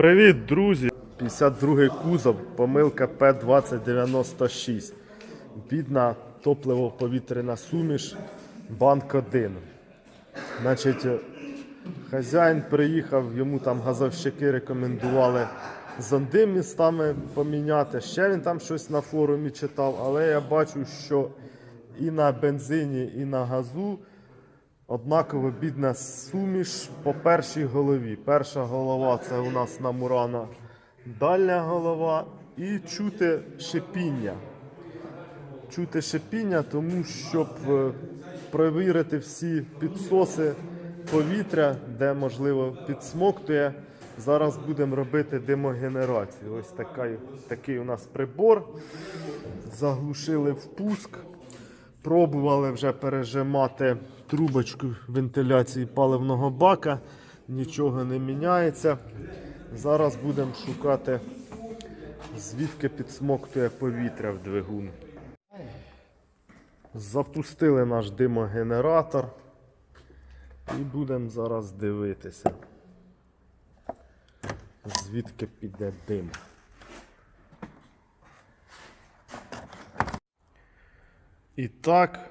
Привіт, друзі! 52-й кузов, помилка П2096. Бідна топливо-повітряна суміш, банк 1. Значить, хазяїн приїхав, йому там газовщики рекомендували зонди містами поміняти. Ще він там щось на форумі читав, але я бачу, що і на бензині, і на газу Однаково бідна суміш по першій голові. Перша голова це у нас на Мурана дальня голова і чути шипіння. Чути шипіння, тому щоб е, перевірити всі підсоси повітря, де можливо підсмоктує. Зараз будемо робити димогенерацію. Ось такий, такий у нас прибор. Заглушили впуск. Пробували вже пережимати трубочку вентиляції паливного бака, нічого не міняється. Зараз будемо шукати, звідки підсмоктує повітря в двигун. Запустили наш димогенератор і будемо зараз дивитися, звідки піде дим. І так,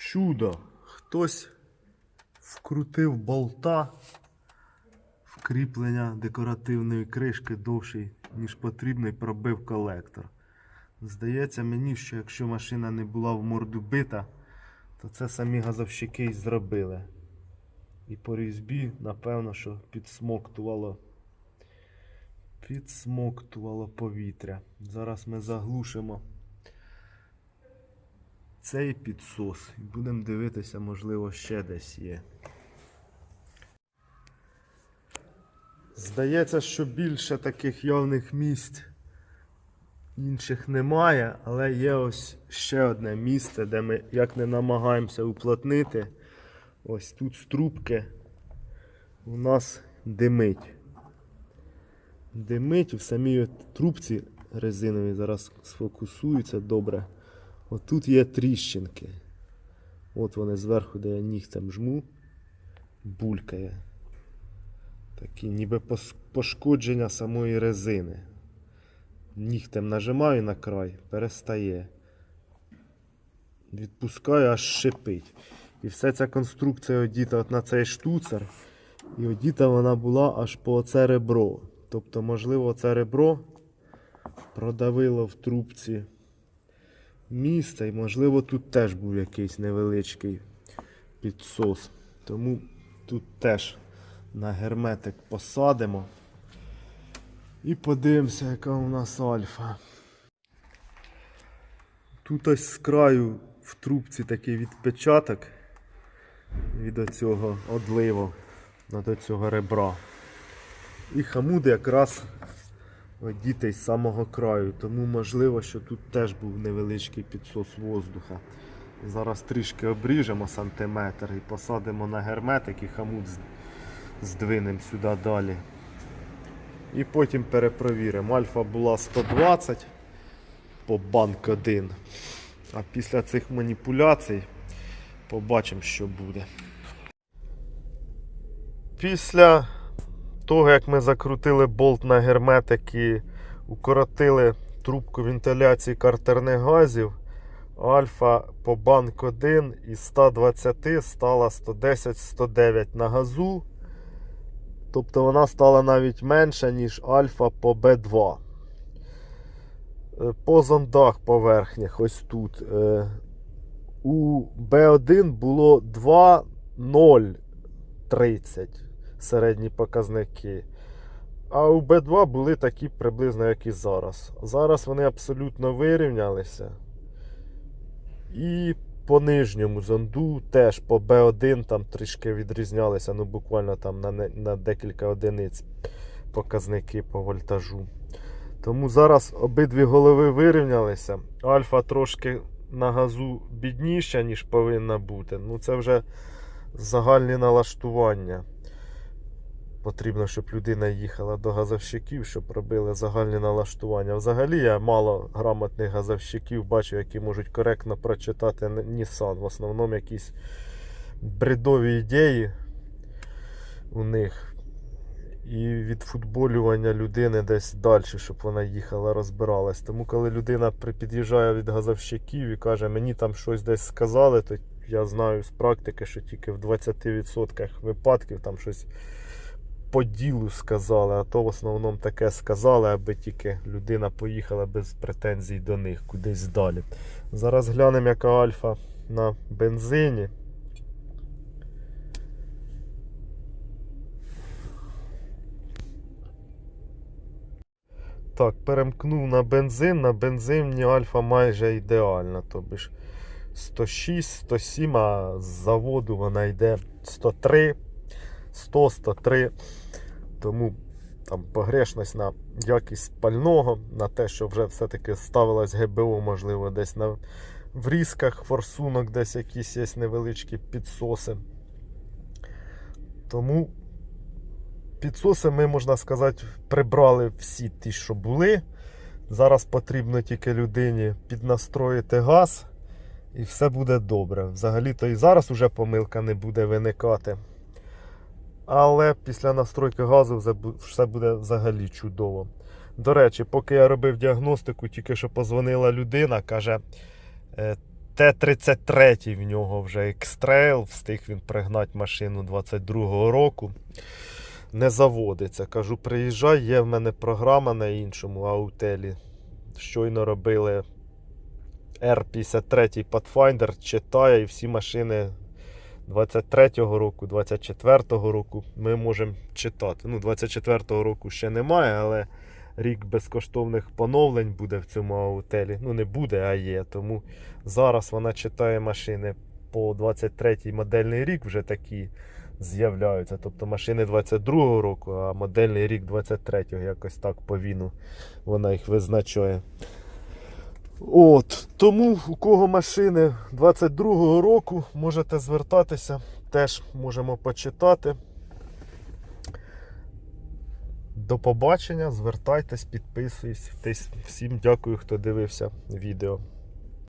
чудо. Хтось вкрутив болта в кріплення декоративної кришки довший, ніж потрібний, пробив колектор. Здається мені, що якщо машина не була в морду бита, то це самі газовщики й зробили. І по різьбі, напевно, що підсмоктувало. Підсмоктувало повітря. Зараз ми заглушимо цей підсос. І будемо дивитися, можливо, ще десь є. Здається, що більше таких явних місць інших немає, але є ось ще одне місце, де ми як не намагаємося уплотнити. Ось тут з трубки у нас димить. Димить в самій трубці резиновій зараз сфокусується добре. Отут є тріщинки. От вони зверху, де я нігтем жму, булькає. Такі ніби пошкодження самої резини. Нігтем нажимаю на край, перестає. Відпускаю, аж шипить. І вся ця конструкція одіта от на цей штуцер. І одіта вона була аж по оце ребро. Тобто, можливо, це ребро продавило в трубці місце, і можливо тут теж був якийсь невеличкий підсос. Тому тут теж на герметик посадимо. І подивимося, яка у нас альфа. Тут ось з краю в трубці такий відпечаток від оцього одливу до цього ребра. І хамуд якраз одітий з самого краю, тому можливо, що тут теж був невеличкий підсос воздуха. Зараз трішки обріжемо сантиметр і посадимо на герметик і хамут здвинемо сюди далі. І потім перепровіримо. Альфа була 120 по банк 1. А після цих маніпуляцій побачимо, що буде. Після того, як ми закрутили болт на герметик і укоротили трубку вентиляції картерних газів, альфа по банк 1 із 120 стала 110-109 на газу. Тобто вона стала навіть менша, ніж альфа по Б2. Е, По зондах поверхнях, ось тут. е, У Б1 було 2,030 середні показники. А у Б2 були такі приблизно, як і зараз. Зараз вони абсолютно вирівнялися. І по нижньому зонду теж по Б1 там трішки відрізнялися, ну буквально там на, на декілька одиниць показники по вольтажу. Тому зараз обидві голови вирівнялися. Альфа трошки на газу бідніша, ніж повинна бути. Ну це вже загальні налаштування. Потрібно, щоб людина їхала до газовщиків, щоб робили загальні налаштування. Взагалі я мало грамотних газовщиків бачу, які можуть коректно прочитати Nissan. В основному якісь бредові ідеї у них. і відфутболювання людини десь далі, щоб вона їхала, розбиралась. Тому коли людина під'їжджає від газовщиків і каже, мені там щось десь сказали, то я знаю з практики, що тільки в 20% випадків там щось по ділу сказали, а то в основному таке сказали, аби тільки людина поїхала без претензій до них кудись далі. Зараз глянемо, яка альфа на бензині. Так, перемкнув на бензин. На бензині альфа майже ідеальна. Тобі ж 106, 107, а з заводу вона йде 103, 100, 103. Тому там погрешність на якість пального, на те, що вже все-таки ставилась ГБО, можливо, десь на врізках, форсунок, десь якісь є невеличкі підсоси. Тому підсоси ми, можна сказати, прибрали всі ті, що були. Зараз потрібно тільки людині піднастроїти газ, і все буде добре. Взагалі-то і зараз уже помилка не буде виникати. Але після настройки газу все буде взагалі чудово. До речі, поки я робив діагностику, тільки що позвонила людина, каже, е, Т-33 в нього вже екстрейл, встиг він пригнати машину 22-го року. Не заводиться. Кажу, приїжджай, є в мене програма на іншому аутелі. Щойно робили R53 Pathfinder, читає і всі машини 23-го року, 24-го року ми можемо читати. Ну, 24-го року ще немає, але рік безкоштовних поновлень буде в цьому аутелі. Ну, не буде, а є. Тому зараз вона читає машини по 23-й модельний рік вже такі з'являються. Тобто машини 22-го року, а модельний рік 23-го, якось так по віну вона їх визначає. От, тому у кого машини 22-го року, можете звертатися, теж можемо почитати. До побачення, звертайтесь, підписуйтесь. Всім дякую, хто дивився відео.